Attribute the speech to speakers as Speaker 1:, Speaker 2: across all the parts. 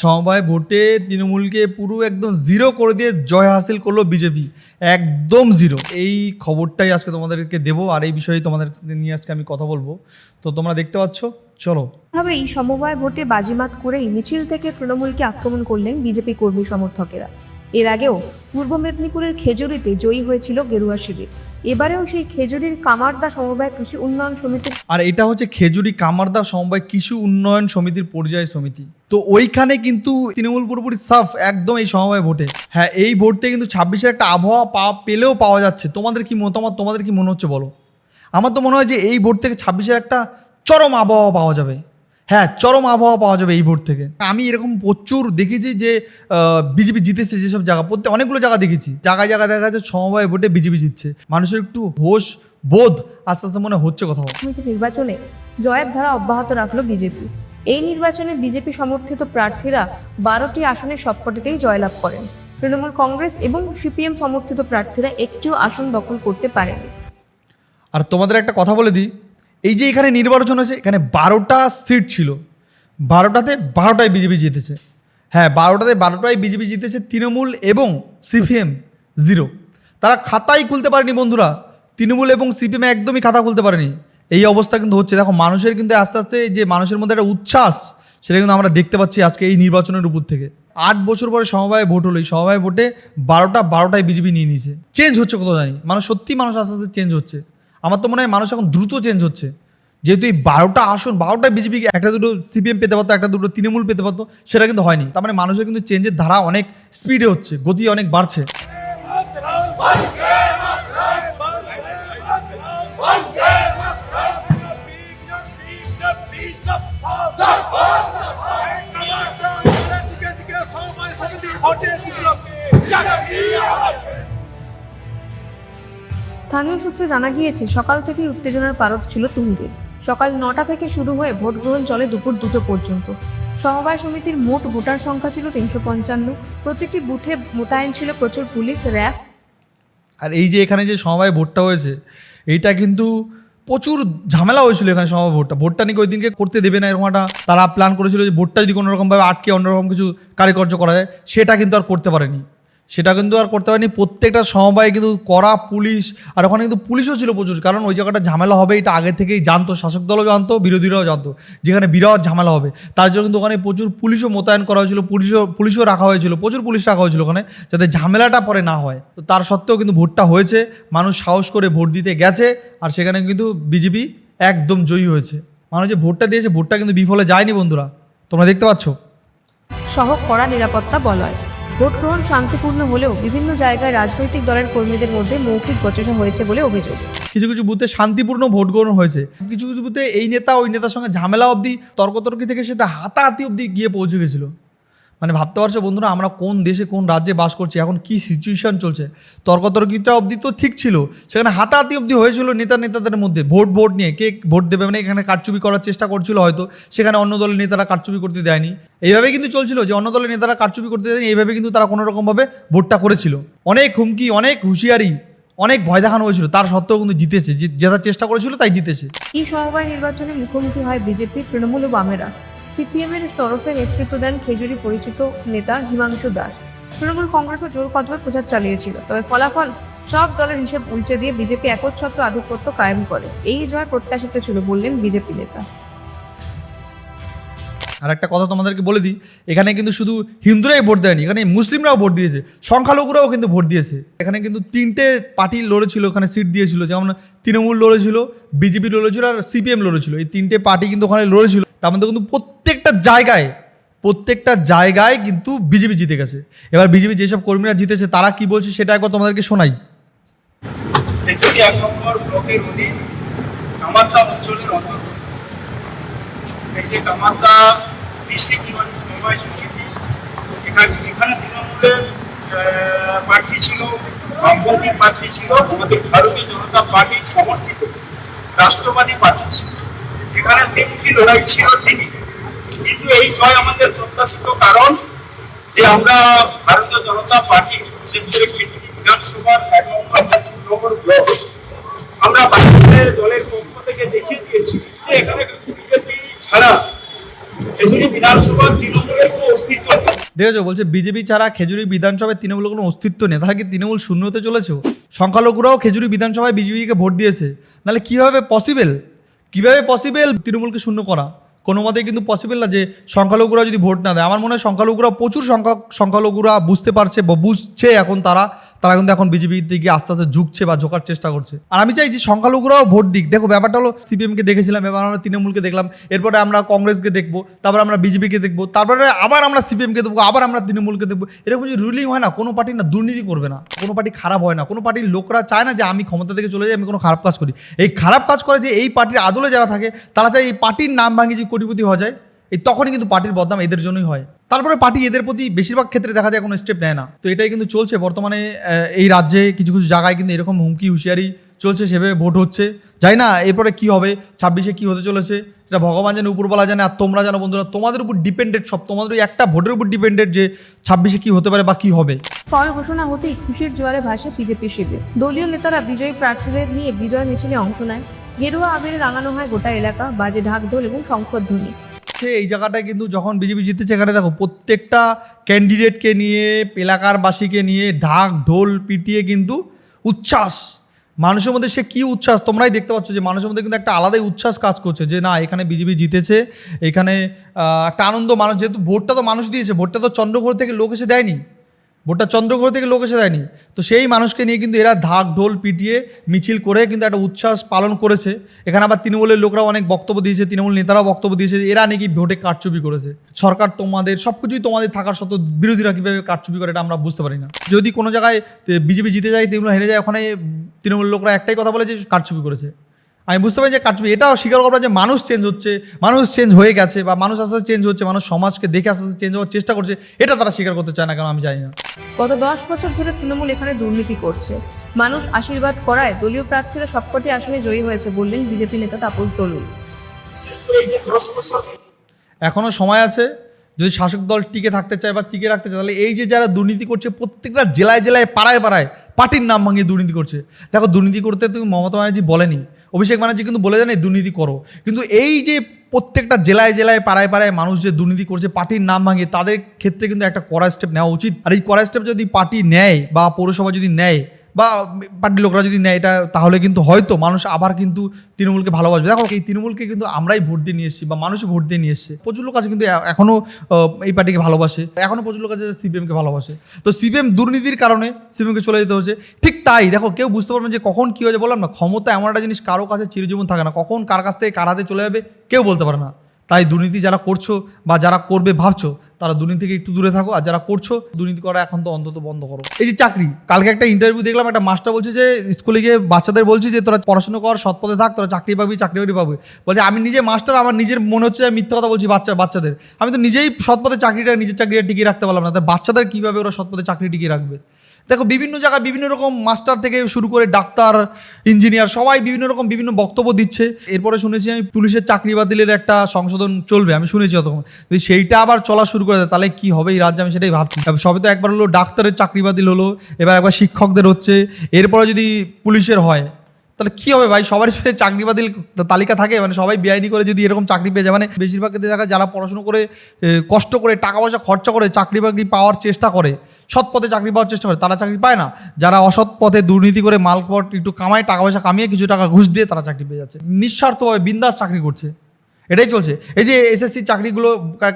Speaker 1: সমবায় ভোটে তৃণমূলকে পুরো একদম জিরো করে দিয়ে জয় হাসিল করল বিজেপি। একদম জিরো। এই খবরটাই আজকে তোমাদেরকে দেবো আর এই বিষয়ে তোমাদের নিয়ে আজকে আমি কথা বলব। তো তোমরা দেখতে পাচ্ছ, চলো।
Speaker 2: এই সমবায় ভোটে বাজিমাত করেই মিছিল থেকে তৃণমূলকে আক্রমণ করলেন বিজেপি কর্মী সমর্থকেরা। এর আগেও পূর্ব মেদিনীপুরের খেজুরিতে জয়ী হয়েছিল গেরুয়া শিবির। এবারেও সেই খেজুরির কামারদা সমবায় কৃষি উন্নয়ন সমিতি
Speaker 1: আর এটা হচ্ছে খেজুরি কামারদা সমবায় কৃষি উন্নয়ন সমিতির পর্যায় সমিতি। তো ওইখানে কিন্তু তৃণমূল পুরোপুরি সাফ একদম এই সমবায় ভোটে। হ্যাঁ এই ভোট থেকে কিন্তু ছাব্বিশের একটা আবহাওয়া পাওয়া পেলেও পাওয়া যাচ্ছে। তোমাদের কি মতামত, তোমাদের কি মনে হচ্ছে বলো? আমার তো মনে হয় যে এই ভোট থেকে ছাব্বিশের একটা চরম আবহাওয়া পাওয়া যাবে। হ্যাঁ চরম আবহাওয়া পাওয়া যাবে এই ভোট থেকে। আমি এরকম প্রচুর দেখেছি যে বিজেপি জিতেছে যেসব জায়গা প্রত্যেক অনেকগুলো জায়গা দেখেছি। জায়গায় জায়গায় দেখা যাচ্ছে সমবায় ভোটে বিজেপি জিতছে। মানুষের একটু হোশ বোধ আস্তে আস্তে মনে হচ্ছে কোথাও
Speaker 2: সমিতি নির্বাচনে জয়ের ধারা অব্যাহত রাখল বিজেপি। এই নির্বাচনে বিজেপি সমর্থিত প্রার্থীরা বারোটি আসনে সবকটিতেই জয়লাভ করেন। তৃণমূল কংগ্রেস এবং সিপিএম সমর্থিত প্রার্থীরা একটিও আসন দখল করতে পারেনি।
Speaker 1: আর তোমাদের একটা কথা বলে দিই এই যে এখানে নির্বাচন হয়েছে, এখানে বারোটা সিট ছিল। বারোটাতে বারোটায় বিজেপি জিতেছে। হ্যাঁ বারোটাতে বারোটায় বিজেপি জিতেছে তৃণমূল এবং সিপিএম জিরো তারা খাতাই খুলতে পারেনি বন্ধুরা। তৃণমূল এবং সিপিএম একদমই খাতা খুলতে পারেনি। এই অবস্থা কিন্তু হচ্ছে। দেখো, মানুষের কিন্তু আস্তে আস্তে যে মানুষের মধ্যে একটা উচ্ছ্বাস, সেটা কিন্তু আমরা দেখতে পাচ্ছি আজকে এই নির্বাচনের উপর থেকে। আট বছর পরে সমবায় ভোট হলো। এই সমবায় ভোটে বারোটা বারোটায় বিজেপি নিয়ে নিয়েছে। চেঞ্জ হচ্ছে কোথাও জানি। মানুষ সত্যি মানুষ আস্তে আস্তে চেঞ্জ হচ্ছে। আমার তো মনে হয় মানুষ এখন দ্রুত চেঞ্জ হচ্ছে যেহেতু এই বারোটা আসন বারোটায় বিজেপি একটা দুটো সিপিএম পেতে পারতো একটা দুটো তৃণমূল পেতে পারতো সেটা কিন্তু হয়নি তার মানে মানুষের কিন্তু চেঞ্জের ধারা অনেক স্পিডে হচ্ছে গতি অনেক বাড়ছে
Speaker 2: স্থানীয় সূত্রে জানা গিয়েছে, সকাল থেকেই উত্তেজনার পারদ ছিল তুঙ্গে সকাল নটা থেকে শুরু হয়ে ভোট গ্রহণ চলে দুপুর দুটো পর্যন্ত। সমবায় সমিতির মোট ভোটার সংখ্যা ছিল তিনশো পঞ্চান্ন। প্রতিটি বুথে মোতায়েন ছিল প্রচুর পুলিশ, র্যাব।
Speaker 1: আর এই যে এখানে যে সমবায় ভোটটা হয়েছে, এইটা কিন্তু প্রচুর ঝামেলা হয়েছিল এখানে সমবায় ভোটটা। ভোটটা নাকি ওই দিনকে করতে দেবে না এরকম একটা, তারা প্ল্যান করেছিল যে ভোটটা যদি কোনোরকমভাবে আটকে অন্যরকম কিছু কারিকর্য করা যায়, সেটা কিন্তু আর করতে পারেনি। সেটা কিন্তু আর করতে পারেনি। প্রত্যেকটা সমবায় কিন্তু করা পুলিশ, আর ওখানে কিন্তু পুলিশও ছিল প্রচুর। কারণ ওই জায়গাটা ঝামেলা হবে, এটা আগে থেকেই জানতো, শাসক দলও জানতো, বিরোধীরাও জানতো, যেখানে বিরাট ঝামেলা হবে। তার জন্য কিন্তু ওখানে প্রচুর পুলিশও মোতায়েন করা হয়েছিল, পুলিশও পুলিশও রাখা হয়েছিল, প্রচুর পুলিশ রাখা হয়েছিল ওখানে, যাতে ঝামেলাটা পরে না হয়। তো তার সত্ত্বেও কিন্তু ভোটটা হয়েছে, মানুষ সাহস করে ভোট দিতে গেছে, আর সেখানে কিন্তু বিজেপি একদম জয়ী হয়েছে। মানুষ যে ভোটটা দিয়েছে, ভোটটা কিন্তু বিফলে যায়নি বন্ধুরা। তোমরা দেখতে পাচ্ছ?
Speaker 2: সহ কড়া নিরাপত্তা বলয়। ভোট গ্রহণ শান্তিপূর্ণ হলেও বিভিন্ন জায়গায় রাজনৈতিক দলের কর্মীদের মধ্যে মৌখিক বচসা হয়েছে বলে অভিযোগ।
Speaker 1: কিছু কিছু বুথে শান্তিপূর্ণ ভোট গ্রহণ হয়েছে। কিছু কিছু বুথে এই নেতা ওই নেতার সঙ্গে ঝামেলা অবধি তর্কতর্কি থেকে সেটা হাতাহাতি অবধি গিয়ে পৌঁছে গেছিল। মানে ভাবতে পারছ বন্ধুরা, আমরা কোন দেশে কোন রাজ্যে বাস করছি, এখন কি সিচুয়েশন চলছে? তর্কতর্কিটা অবধি তো ঠিক ছিল, সেখানে হাতাহাতি অবধি হয়েছিল নেতা নেতাদের মধ্যে, ভোট ভোট নিয়ে, কে ভোট দেবে মানে এখানে কারচুপি করার চেষ্টা করছিল হয়তো, সেখানে অন্য দলের নেতারা কারচুপি করতে দেয়নি। এইভাবে কিন্তু চলছিল যে অন্য দলের নেতারা কারচুপি করতে দেয়নি, এইভাবে কিন্তু তারা কোনো রকমভাবে ভোটটা করেছিল। অনেক হুমকি, অনেক হুঁশিয়ারি, অনেক ভয় দেখানো হয়েছিল, তার সত্ত্বেও কিন্তু জিতেছে জেতার চেষ্টা করেছিল তাই জিতেছে।
Speaker 2: এই সমবায় নির্বাচনে মুখোমুখি হয় বিজেপি, তৃণমূল বামেরা। সিপিএম এর তরফে নেতৃত্ব দেন খেজুরি পরিচিত নেতা হিমাংশু দাস। তৃণমূল কংগ্রেসও জোর কদমে প্রচার চালিয়েছিল, তবে ফলাফল সব দলের হিসেব উল্টে দিয়ে বিজেপি একচ্ছত্র আধিপত্য কায়েম করে। এই জয় প্রত্যাশিত ছিল বললেন বিজেপি নেতা।
Speaker 1: আর একটা কথা তোমাদেরকে বলে দিই, এখানে কিন্তু শুধু হিন্দুরাই ভোট দেয়নি, এখানে মুসলিমরাও ভোট দিয়েছে, সংখ্যালঘুরাও কিন্তু ভোট দিয়েছে। এখানে কিন্তু তিনটে পার্টি লড়েছিল, ওখানে সিট দিয়েছিল, যেমন তৃণমূল লড়েছিল, বিজেপি লড়েছিল আর সিপিএম লড়েছিল। এই তিনটে পার্টি কিন্তু ওখানে লড়েছিল। তার মধ্যে কিন্তু প্রত্যেকটা জায়গায় প্রত্যেকটা জায়গায় কিন্তু বিজেপি জিতে গেছে। এবার বিজেপি যেসব কর্মীরা জিতেছে, তারা কি বলছে সেটা একবার তোমাদেরকে শোনাই।
Speaker 3: প্রার্থী ছিল, বামপন্থী প্রার্থী ছিল, আমাদের ভারতীয় জনতা পার্টির সমর্থিত রাষ্ট্রবাদী প্রার্থী ছিল। এখানে তিনটি লড়াই ছিল ঠিকই। কিন্তু এই জয় আমাদের প্রত্যাশিত কারণ যে আমরা ভারতীয় জনতা পার্টি, বিশেষ করে আমরা দলের পক্ষ থেকে দেখিয়ে দিয়েছি যে এখানে বিজেপি ছাড়া
Speaker 1: দেখেছ, বলছে বিজেপি ছাড়া খেজুরি বিধানসভায় তৃণমূলের কোনো অস্তিত্ব নেই। তাহলে কি তৃণমূল শূন্য হতে চলেছে সংখ্যালঘুরাও খেজুরি বিধানসভায় বিজেপিকে ভোট দিয়েছে? নাহলে কীভাবে পসিবল কীভাবে পসিবল তৃণমূলকে শূন্য করা? কোনো মতেই কিন্তু পসিবল না যে সংখ্যালঘুরা যদি ভোট না দেয়। আমার মনে হয় সংখ্যালঘুরা প্রচুর সংখ্যক, সংখ্যালঘুরা বুঝতে পারছে বা বুঝছে এখন তারা তারা কিন্তু এখন বিজেপির দিকে আস্তে আস্তে ঝুঁকছে বা ঝোকার চেষ্টা করছে। আর আমি চাই যে সংখ্যালঘুরাও ভোট দিক। দেখো, ব্যাপারটা হলো, সিপিএমকে দেখেছিলাম, এবার আমরা তৃণমূলকে দেখলাম, এরপরে আমরা কংগ্রেসকে দেখব, তারপরে আমরা বিজেপিকে দেখব, তারপরে আবার আমরা সিপিএমকে দেখব, আবার আমরা তৃণমূলকে দেখব। এরকম যদি রুলিং হয় না, কোনো পার্টি না দুর্নীতি করবে না, কোনো পার্টি খারাপ হয় না, কোনো পার্টির লোকরা চায় না যে আমি ক্ষমতা থেকে চলে যাই, আমি কোনো খারাপ কাজ করি। এই খারাপ কাজ করে যে এই পার্টির আদলে যারা থাকে, তারা চায় এই পার্টির নাম ভাঙিয়ে যে কোটিপতি হওয়া যায়, এই তখনই কিন্তু পার্টির বদনাম এদের জন্যই হয়। তারপরে পার্টি এদের প্রতি বেশিরভাগ ক্ষেত্রে দেখা যায় কোনো স্টেপ নেয় না। তো এটাই কিন্তু চলছে। বর্তমানে এই রাজ্যে কিছু কিছু জায়গায় কিন্তু এরকম হুমকি, হুঁশিয়ারি চলছে, সেভাবে ভোট হচ্ছে। যাই না, এরপরে কি হবে, ছাব্বিশে কি হতে চলেছে, এটা ভগবান জানে উপরবেলা জানে আর তোমরা জানো বন্ধুরা, তোমাদের উপর ডিপেন্ডেড সব, তোমাদের ওই একটা ভোটের উপর ডিপেন্ডেড যে ছাব্বিশে কি হতে পারে বা কি হবে।
Speaker 2: ফল ঘোষণা হতেই খুশির জোয়ারে ভাসে বিজেপি শিবির। দলীয় নেতারা বিজয়ী প্রার্থীদের নিয়ে বিজয় মিছিলে অংশ নেয়। গেরুয়া আবিরে রাঙানো হয় গোটা এলাকা, বাজে ঢাকঢোল এবং শঙ্খধ্বনি।
Speaker 1: সে এই জায়গাটায় কিন্তু যখন বিজেপি জিতেছে, এখানে দেখো প্রত্যেকটা ক্যান্ডিডেটকে নিয়ে, এলাকারবাসীকে নিয়ে ঢাক, ঢোল পিটিয়ে কিন্তু উচ্ছ্বাস। মানুষের মধ্যে সে কী উচ্ছ্বাস? তোমরাই দেখতে পাচ্ছ যে মানুষের মধ্যে কিন্তু একটা আলাদাই উচ্ছ্বাস কাজ করছে যে না, এখানে বিজেপি জিতেছে, এখানে একটা আনন্দ মানুষ, যেহেতু ভোটটা তো মানুষ দিয়েছে, ভোটটা তো চন্দ্রঘোর থেকে লোক এসে দেয়নি। ভোটটা চন্দ্রগ্রহ থেকে লোক এসে দেয়নি। তো সেই মানুষকে নিয়ে কিন্তু এরা ঢাক ঢোল পিটিয়ে, মিছিল করে কিন্তু একটা উচ্ছ্বাস পালন করেছে। এখানে আবার তৃণমূলের লোকরাও অনেক বক্তব্য দিয়েছে, তৃণমূল নেতারাও বক্তব্য দিয়েছে এরা নাকি ভোটে কারচুপি করেছে। সরকার তোমাদের সব কিছুই তোমাদের থাকার সত্ত্বেও বিরোধীরা কীভাবে কারচুপি করে এটা আমরা বুঝতে পারি না। যদি কোনো জায়গায় বিজেপি জিতে যায়, তৃণমূল হেরে যায়, ওখানে তৃণমূল লোকরা একটাই কথা বলে যে কারচুপি করেছে। আমি বুঝতে পারি যে কারচুপি এটাও স্বীকার করব যে মানুষ চেঞ্জ হচ্ছে মানুষ চেঞ্জ হয়ে গেছে বা মানুষ আস্তে আস্তে চেঞ্জ হচ্ছে মানুষ সমাজকে দেখে আস্তে আস্তে চেঞ্জ হওয়ার চেষ্টা করছে এটা তারা স্বীকার করতে চায় না কারণ আমি জানি না।
Speaker 2: গত দশ বছর ধরে তৃণমূল এখানে দুর্নীতি করছে। মানুষ আশীর্বাদ করায় দলীয় প্রার্থীরা সবকটি আসনে জয়ী হয়েছে বললেন বিজেপি নেতা তাপস দলুই।
Speaker 1: এখনও সময় আছে যদি শাসক দল টিকে থাকতে চায় বা টিকে রাখতে চায় তাহলে এই যে যারা দুর্নীতি করছে প্রত্যেকটা জেলায় জেলায় পাড়ায় পাড়ায় পার্টির নাম ভাঙিয়ে দুর্নীতি করছে। দেখো দুর্নীতি করতে তুমি মমতা ব্যানার্জি বলেনি অভিষেক ব্যানার্জি কিন্তু বলে জানে দুর্নীতি করো। কিন্তু এই যে প্রত্যেকটা জেলায় জেলায়, পাড়ায় পাড়ায় মানুষ যে দুর্নীতি করছে, পার্টির নাম ভাঙে, তাদের ক্ষেত্রে কিন্তু একটা কড়া স্টেপ নেওয়া উচিত। আর এই কড়া স্টেপ যদি পার্টি নেয় বা পৌরসভা যদি নেয় বা পার্টির লোকরা যদি নেয় এটা, তাহলে কিন্তু হয়তো মানুষ আবার কিন্তু তৃণমূলকে ভালোবাসবে। দেখো, এই তৃণমূলকে কিন্তু আমরাই ভোট দিয়ে নিয়ে এসেছি বা মানুষই ভোট দিয়ে নিয়ে এসছে। প্রচুর লোক আছে কিন্তু এখনও এই পার্টিকে ভালোবাসে। এখনও প্রচুর লোক আছে সিপিএমকে ভালোবাসে। তো সিপিএম দুর্নীতির কারণে সিপিএমকে চলে যেতে হচ্ছে ঠিক তাই, দেখো, কেউ বুঝতে পারবে যে কখন কী হয়েছে, বললাম না, ক্ষমতা এমন একটা জিনিস কারও কাছে চিরজীবন থাকে না। কখন কার কাছ থেকে কার হাতে চলে যাবে, কেউ বলতে পারে না। তাই দুর্নীতি যারা করছ বা যারা করবে, ভাবছ তারা দুর্নীতি থেকে একটু দূরে থাকো, আর যারা করছ দুর্নীতি করা এখন তো অন্তত বন্ধ করো। এই যে চাকরি, কালকে একটা ইন্টারভিউ দেখলাম, একটা মাস্টার বলছে যে স্কুলে গিয়ে বাচ্চাদের বলছি যে, তোরা পড়াশোনা কর, সৎ পথে থাক, তোরা চাকরি পাবি, চাকরি বাকরি পাবি। বলছে, আমি নিজে মাস্টার আমার নিজের মনে হচ্ছে আমি মিথ্যা কথা বলছি বাচ্চা, বাচ্চাদের। আমি তো নিজেই সৎ পথে চাকরিটা, নিজের চাকরিটা টিকিয়ে রাখতে পারলাম না। তাই বাচ্চাদের কীভাবে ওরা সৎ পথে চাকরি টিকিয়ে রাখবে? দেখো বিভিন্ন জায়গায় বিভিন্ন রকম মাস্টার থেকে শুরু করে ডাক্তার, ইঞ্জিনিয়ার সবাই বিভিন্ন রকম বিভিন্ন বক্তব্য দিচ্ছে। এরপরে শুনেছি আমি পুলিশের চাকরি বাতিলের একটা সংশোধন চলবে, আমি শুনেছি অতক্ষণ। যদি সেইটা আবার চলা শুরু করে দেয়, তাহলে কি হবে? এই রাজ্যে আমি সেটাই ভাবছি। সবে তো একবার হলো ডাক্তারের চাকরি বাতিল হলো, এবার একবার শিক্ষকদের হচ্ছে। এরপরে যদি পুলিশের হয়, তাহলে কী হবে ভাই? সবারই সাথে চাকরি বাতিল তালিকা থাকে মানে সবাই বেআইনি করে যদি এরকম চাকরি পেয়ে যায় মানে বেশিরভাগ ক্ষেত্রে দেখা যারা পড়াশুনো করে কষ্ট করে, টাকা পয়সা খরচা করে, চাকরি বাকরি পাওয়ার চেষ্টা করে সৎ পথে চাকরি পাওয়ার চেষ্টা করে, তারা চাকরি পায় না। যারা অসৎ পথে দুর্নীতি করে মালপট একটু কামায়, টাকা পয়সা কামিয়ে কিছু টাকা ঘুষ দিয়ে তারা চাকরি পেয়ে যাচ্ছে। নিঃস্বার্থভাবে বিন্দাস চাকরি করছে। এটাই চলছে। এই যে এসএসসি চাকরিগুলো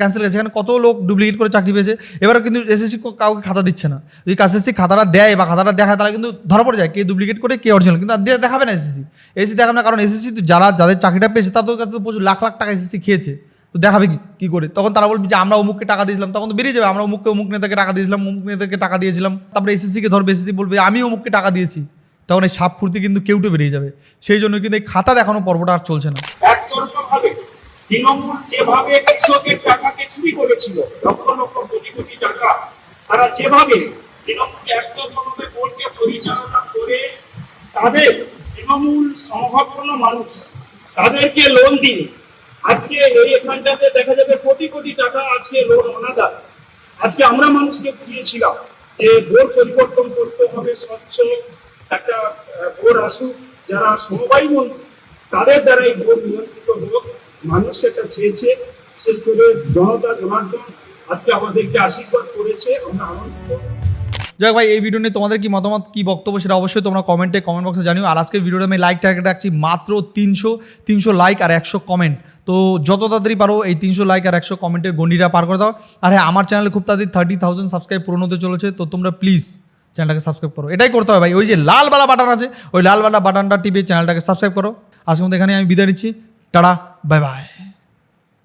Speaker 1: ক্যান্সেল হয়েছে, এখানে কত লোক ডুপ্লিকেট করে চাকরি পেয়েছে এবারে কিন্তু এসএসসি কাউকে খাতা দিচ্ছে না। যদি এসএসসি খাতাটা দেয় বা খাতাটা দেখায় তারা কিন্তু ধরা পড়ে যায় কে ডুপ্লিকেট করে, কে অরিজিনাল কিন্তু আর দেখাবে না এসএসসি এসএসসি দেখাবে না, কারণ এসএসসি যারা, যাদের চাকরিটা পেয়েছে, তাদের কাছে তো প্রচুর লাখ লাখ টাকা এসএসসি খেয়েছে। তো দেখাবে কি করে? তখন তারা বলবে যে, আমরা অমুককে টাকা দিয়েছিলাম। তখন তো বেরিয়ে যাবে, আমরা অমুককে, অমুক নেতাকে টাকা দিয়েছিলাম, অমুক নেতাকে টাকা দিয়েছিলাম। তারপরে এসএসসিকে ধরবে এসএসসি বলবে, আমি অমুককে টাকা দিয়েছি। তখন এই সাপ ফুর্তি কিন্তু কেউটে বেরিয়ে যাবে। সেই জন্য কিন্তু এই খাতা দেখানো পর্বটা আর চলছে না।
Speaker 3: তৃণমূল যেভাবে কৃষকের টাকাকে চুরি করেছিল, লক্ষ লক্ষ কোটি কোটি টাকা, তারা যেভাবে পরিচালনা করে, তাদের তৃণমূল সম্ভাবন্য মানুষ, তাদেরকে লোন দিন আজকে এই এখানটাতে দেখা যাবে কোটি কোটি টাকা আজকে লোন অনাদার। আজকে আমরা মানুষকে বুঝিয়েছিলাম যে বোর্ড পরিবর্তন করতে হবে, স্বচ্ছ একটা বোর্ড আসুক, যারা সমবায় মন্ত্রী তাদের দ্বারা এই ভোট নিয়ন্ত্রিত হোক, মানুষ সেটা চেয়েছে। বিশেষ করে জনতা, জনার্দন আজকে আমাদেরকে আশীর্বাদ করেছে, আমরা আনন্দিত।
Speaker 1: যাই ভাই, এই ভিডিও নিয়ে তোমাদের কি মতামত, কি বক্তব্য সেটা অবশ্যই তোমরা কমেন্টে কমেন্ট বক্সে জানিও। আর আজকের ভিডিওটা আমি লাইক টার্গেট রাখছি মাত্র তিনশো তিনশো লাইক আর একশো কমেন্ট তো যত তাড়াতাড়ি পারো এই তিনশো লাইক আর একশো কমেন্টের গন্ডিটা পার করে দাও। আর হ্যাঁ আমার চ্যানেলে খুব তাড়াতাড়ি থার্টি থাউজেন্ড সাবস্ক্রাইব পূরণ হতে চলেছে, তো তোমরা প্লিজ চ্যানেলটাকে সাবস্ক্রাইব করো। এটাই করতে হবে ভাই। ওই যে লাল বালা বাটন আছে, ওই লাল বালা বাটনটা টিপে চ্যানেলটাকে সাবস্ক্রাইব করো। আজকের মধ্যে এখানে আমি বিদায় নিচ্ছি। Tata bye bye